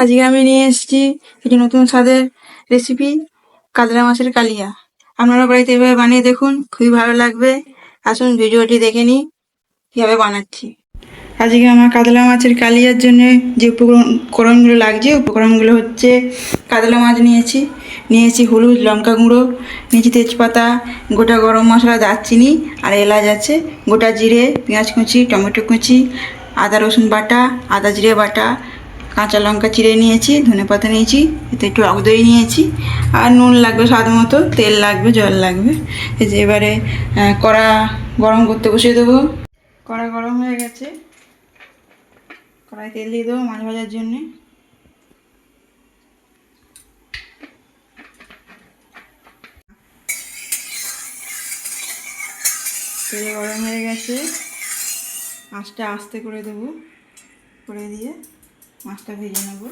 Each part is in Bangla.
আজকে আমি নিয়ে এসেছি একটি নতুন স্বাদের রেসিপি কাতলা মাছের কালিয়া। আপনারা বাড়িতে এভাবে বানিয়ে দেখুন, খুবই ভালো লাগবে। আসুন, ভিডিওটি দেখে নিই, কীভাবে বানাচ্ছি। আজকে আমার কাতলা মাছের কালিয়ার জন্য যে উপকরণগুলো লাগছে উপকরণগুলো হচ্ছে কাতলা মাছ নিয়েছি। নিয়েছি হলুদ লঙ্কা গুঁড়ো, নিয়েছি তেজপাতা, গোটা গরম মশলা, দারচিনি আর এলাচ আছে। গোটা জিরে, পেঁয়াজ কুচি, টমেটো কুচি, আদা রসুন বাটা, আদা জিরে বাটা কাঁচা লঙ্কা চিড়ে নিয়েছি, ধনে পাতা নিয়েছি, এতে একটু টক দই নিয়েছি, আর নুন লাগবে স্বাদ মতো, তেল লাগবে, জল লাগবে। এই যে এবারে কড়া গরম করতে বসিয়ে দেবো। কড়া গরম হয়ে গেছে। কড়াই তেল দিয়ে দেবো মাছ ভাজার জন্যে। তেল গরম হয়ে গেছে। মাছটা আস্তে করে দেবো, করে দিয়ে। মাছটা ভেজে নেব।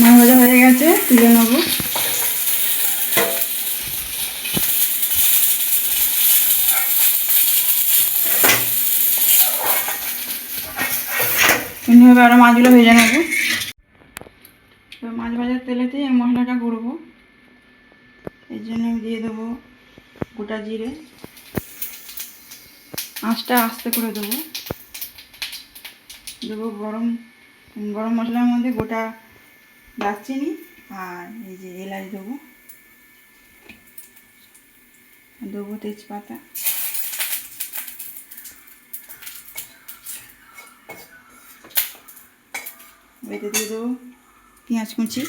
মাছ ভাজা হয়ে গেছে তুলে নেব। এমনিভাবে আরও মাছগুলো ভেজে নেব। মাছ ভাজার তেলেতেই আমি মশলাটা করব এর জন্য আমি দিয়ে দেবো গোটা জিরে। আঁচটা আস্তে করে দেবো। দেবো গরম গরম মশলার মধ্যে গোটা দারচিনি আর এই যে এলাচ দেবো। দেবো তেজপাতা। এতে দিয়ে দেবো পেঁয়াজ কুচি।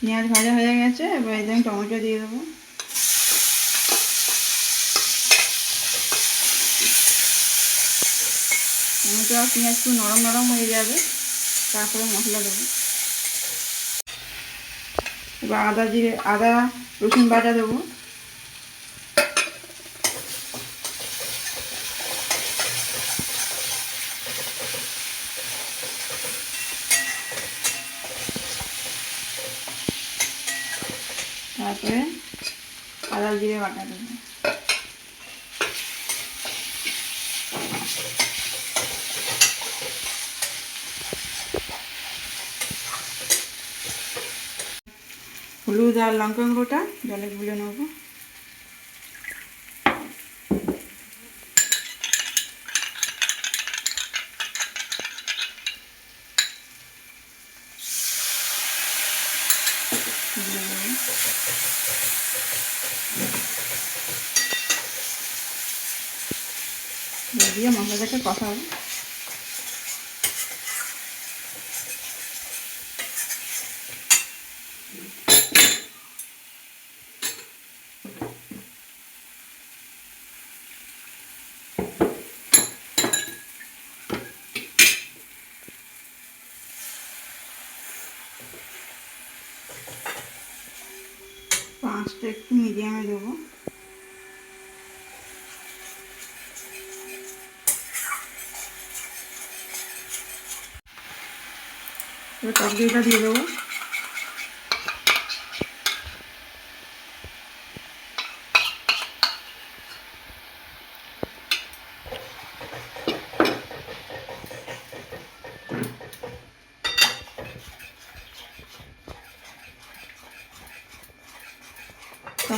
পেঁয়াজ ভাজা হয়ে গেছে, এবার আমি টমেটো দিয়ে দেবো। টমেটো আর পেঁয়াজ একটু নরম নরম হয়ে যাবে। তারপরে মশলা দেবো। এবার আদা জিরে, আদা, রসুন বাটা দেবো। তারপরে আদা জিরে বাটা দেবো। হলুদ আর লঙ্কা গুঁড়োটা জলে গুলে নেব। দিয়ে মশলাটাকে কষাবো পাঁচটা একটু মিডিয়ামে দেবো। তরকারিটা দিয়ে দেবো।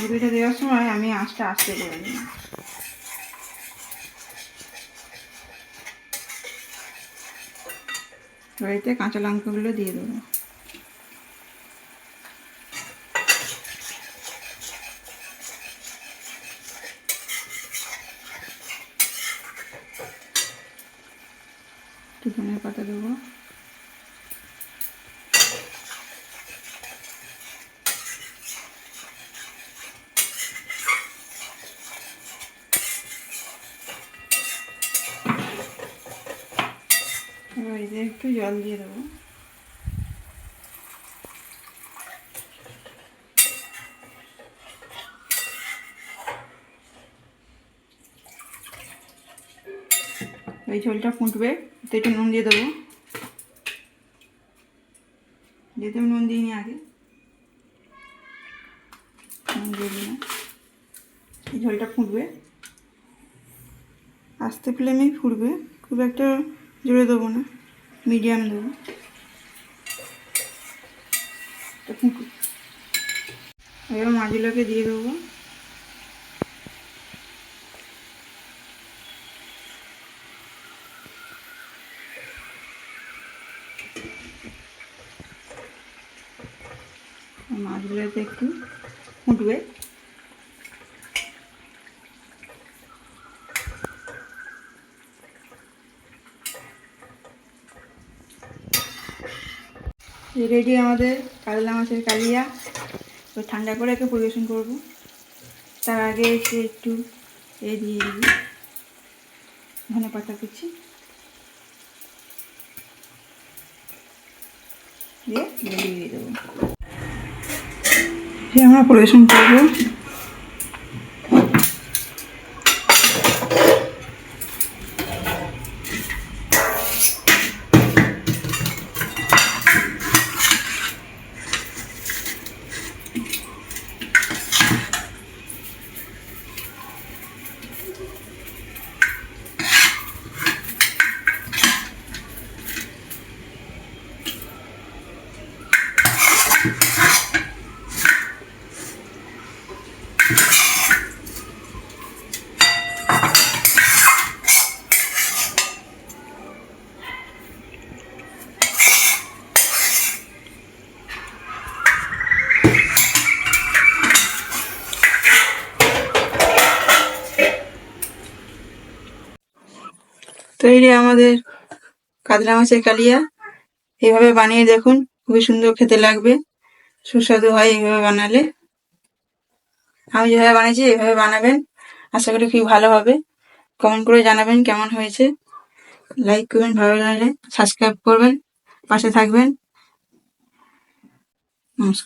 দইটা দেওয়ার সময় আমি আঁচটা আস্তে করে দিই। এতে কাঁচা লঙ্কাগুলো দিয়ে দেবো। ধনে পাতা দেবো। এবার এতে একটু জল দিয়ে দেবো এই ঝোলটা ফুটবে এতে একটু নুন দিয়ে দেবো যেহেতু নুন দিইনি আগে নুন দিয়ে দিলাম এই ঝোলটা ফুটবে আস্তে ফ্লেমেই ফুটবে খুব একটা জোরে দেবো না মিডিয়াম দেবো। এবার মাছগুলোকে দিয়ে দেবো। মাছগুলোতে একটু ফুটবে। রেডি আমাদের কাতলা মাছের কালিয়া। তো ঠান্ডা করে একে পরিবেশন করব। তার আগে এসে একটু এ দিয়ে দিই। ধনে পাতা কুচি। দিয়ে দিয়ে দেবো। আমরা পরিবেশন করব। তৈরি আমাদের কাতলা মাছের কালিয়া, এইভাবে বানিয়ে দেখুন, খুবই সুন্দর খেতে লাগবে। সুস্বাদু হয় এইভাবে বানালে। আমি যেভাবে বানিয়েছি, এভাবে বানাবেন। আশা করি খুবই ভালো হবে। কমেন্ট করে জানাবেন কেমন হয়েছে। লাইক করবেন, ভালো লাগলে। সাবস্ক্রাইব করবেন, পাশে থাকবেন। নমস্কার।